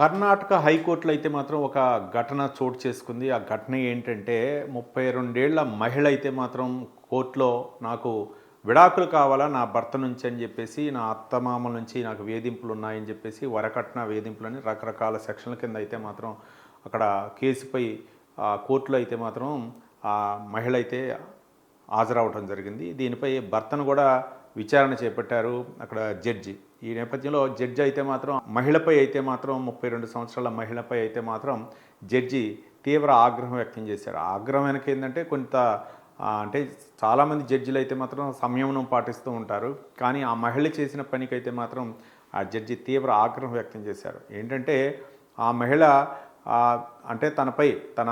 కర్ణాటక హైకోర్టులో అయితే మాత్రం ఒక ఘటన చోటు చేసుకుంది. ఆ ఘటన ఏంటంటే ముప్పై రెండేళ్ళ మహిళ అయితే మాత్రం కోర్టులో నాకు విడాకులు కావాలా నా భర్త నుంచి అని చెప్పేసి నా అత్తమామల నుంచి నాకు వేధింపులు ఉన్నాయని చెప్పేసి వరకట్న వేధింపులని రకరకాల సెక్షన్ల కింద అయితే మాత్రం అక్కడ కేసుపై ఆ కోర్టులో అయితే మాత్రం ఆ మహిళ అయితే హాజరవడం జరిగింది. దీనిపై భర్తను కూడా విచారణ చేపట్టారు అక్కడ జడ్జి. ఈ నేపథ్యంలో జడ్జి అయితే మాత్రం మహిళపై అయితే మాత్రం ముప్పై రెండు సంవత్సరాల మహిళపై అయితే మాత్రం జడ్జి తీవ్ర ఆగ్రహం వ్యక్తం చేశారు. ఆగ్రహం వెనక ఏంటంటే కొంత అంటే చాలామంది జడ్జిలు అయితే మాత్రం సంయమనం పాటిస్తూ ఉంటారు. కానీ ఆ మహిళ చేసిన పనికైతే మాత్రం ఆ జడ్జి తీవ్ర ఆగ్రహం వ్యక్తం చేశారు. ఏంటంటే ఆ మహిళ అంటే తనపై తన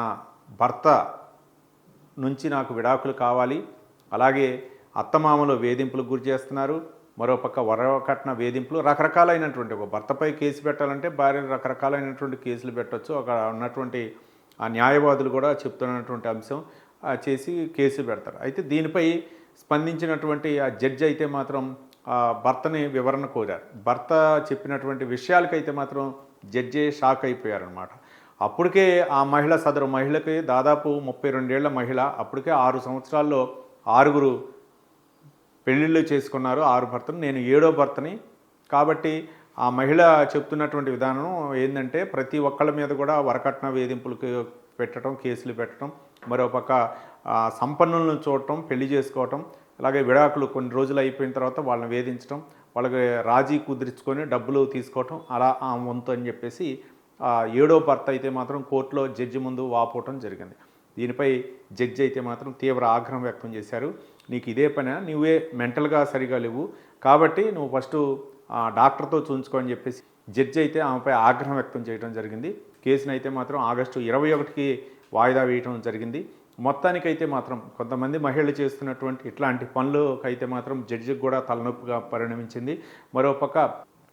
భర్త నుంచి నాకు విడాకులు కావాలి. అలాగే అత్తమామలు వేధింపులకు గురి చేస్తున్నారు. మరోపక్క వరకట్న వేధింపులు రకరకాలైనటువంటి ఒక భర్తపై కేసు పెట్టాలంటే భార్య రకరకాలైనటువంటి కేసులు పెట్టొచ్చు. అక్కడ ఉన్నటువంటి ఆ న్యాయవాదులు కూడా చెప్తున్నటువంటి అంశం చేసి కేసులు పెడతారు. అయితే దీనిపై స్పందించినటువంటి ఆ జడ్జి అయితే మాత్రం ఆ భర్తని వివరణ కోరారు. భర్త చెప్పినటువంటి విషయాలకైతే మాత్రం జడ్జే షాక్ అయిపోయారనమాట అప్పటికే ఆ మహిళ సదరు మహిళకి దాదాపు ముప్పై రెండేళ్ళ మహిళ. అప్పటికే ఆరు సంవత్సరాల్లో ఆరుగురు పెళ్ళిళ్ళు చేసుకున్నారు ఆరు భర్తలు. నేను ఏడో భర్తని. కాబట్టి ఆ మహిళ చెప్తున్నటువంటి విధానం ఏంటంటే ప్రతి ఒక్కళ్ళ మీద కూడా వరకట్న వేధింపులకు పెట్టడం కేసులు పెట్టడం మరోపక్క సంపన్నులను చూడటం పెళ్ళి చేసుకోవటం అలాగే విడాకులు కొన్ని రోజులు అయిపోయిన తర్వాత వాళ్ళని వేధించడం వాళ్ళకి రాజీ కుదిరించుకొని డబ్బులు తీసుకోవటం అలా ఆ వంతు అని చెప్పేసి ఏడో భర్త అయితే మాత్రం కోర్టులో జడ్జి ముందు వాపోవటం జరిగింది. దీనిపై జడ్జి అయితే మాత్రం తీవ్ర ఆగ్రహం వ్యక్తం చేశారు. నీకు ఇదే పని నువ్వే మెంటల్గా సరిగా లేవు. కాబట్టి నువ్వు ఫస్ట్ డాక్టర్తో చూపించుకోని అని చెప్పేసి జడ్జి అయితే ఆమెపై ఆగ్రహం వ్యక్తం చేయడం జరిగింది. కేసును అయితే మాత్రం ఆగస్టు ఇరవై ఒకటికి వాయిదా వేయడం జరిగింది. మొత్తానికైతే మాత్రం కొంతమంది మహిళలు చేస్తున్నటువంటి ఇట్లాంటి పనులకైతే మాత్రం జడ్జికి కూడా తలనొప్పిగా పరిణమించింది. మరోపక్క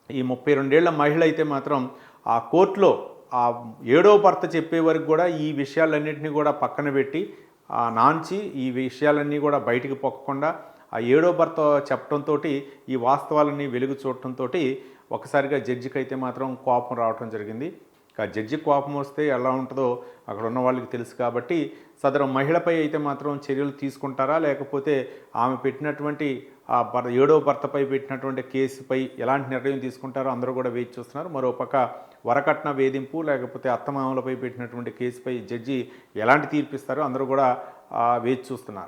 ఈ ముప్పై రెండేళ్ళ మహిళ అయితే మాత్రం ఆ కోర్టులో ఆ ఏడో భర్త చెప్పే వరకు కూడా ఈ విషయాలన్నింటినీ కూడా పక్కన పెట్టి ఆ నాంచి ఈ విషయాలన్నీ కూడా బయటికి పొక్కకుండా ఆ ఏడో భర్త చెప్పడంతో ఈ వాస్తవాలన్నీ వెలుగు చూడటంతో ఒకసారిగా జడ్జికి అయితే మాత్రం కోపం రావటం జరిగింది. ఇక జడ్జి కోపం వస్తే ఎలా ఉంటుందో అక్కడ ఉన్న వాళ్ళకి తెలుసు కాబట్టి సదరు మహిళపై అయితే మాత్రం చర్యలు తీసుకుంటారా? లేకపోతే ఆమె పెట్టినటువంటి ఆ భర్త ఏడో భర్తపై పెట్టినటువంటి కేసుపై ఎలాంటి నిర్ణయం తీసుకుంటారో అందరూ కూడా వేచి చూస్తున్నారు. మరోపక్క వరకట్న వేధింపు లేకపోతే అత్తమామలపై పెట్టినటువంటి కేసుపై జడ్జి ఎలాంటి తీర్పిస్తారో అందరూ కూడా వేచి చూస్తున్నారు.